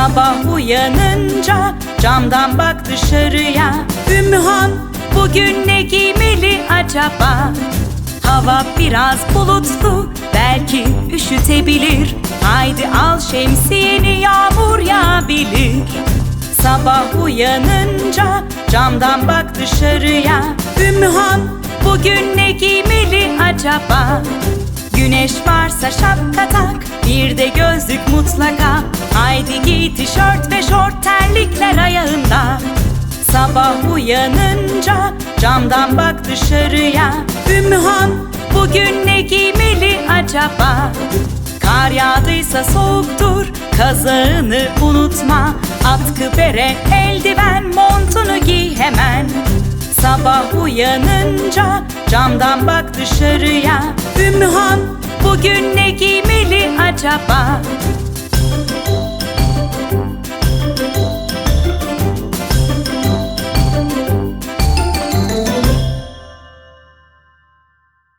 Sabah uyanınca camdan bak dışarıya Ümmühan bugün ne giymeli acaba? Hava biraz bulutlu belki üşütebilir Haydi al şemsiyeni yağmur yağabilir Sabah uyanınca camdan bak dışarıya Ümmühan bugün ne giymeli acaba? Güneş varsa şapka tak bir de gözlük mutlaka. Haydi giy tişört ve şort terlikler ayağında. Sabah uyanınca camdan bak dışarıya. Ümmühan bugün ne giymeli acaba? Kar yağdıysa soğuktur kazağını unutma. Atkı bere eldiven montunu giy hemen. Sabah uyanınca camdan bak dışarıya. Ümmühan bugün ne te apagar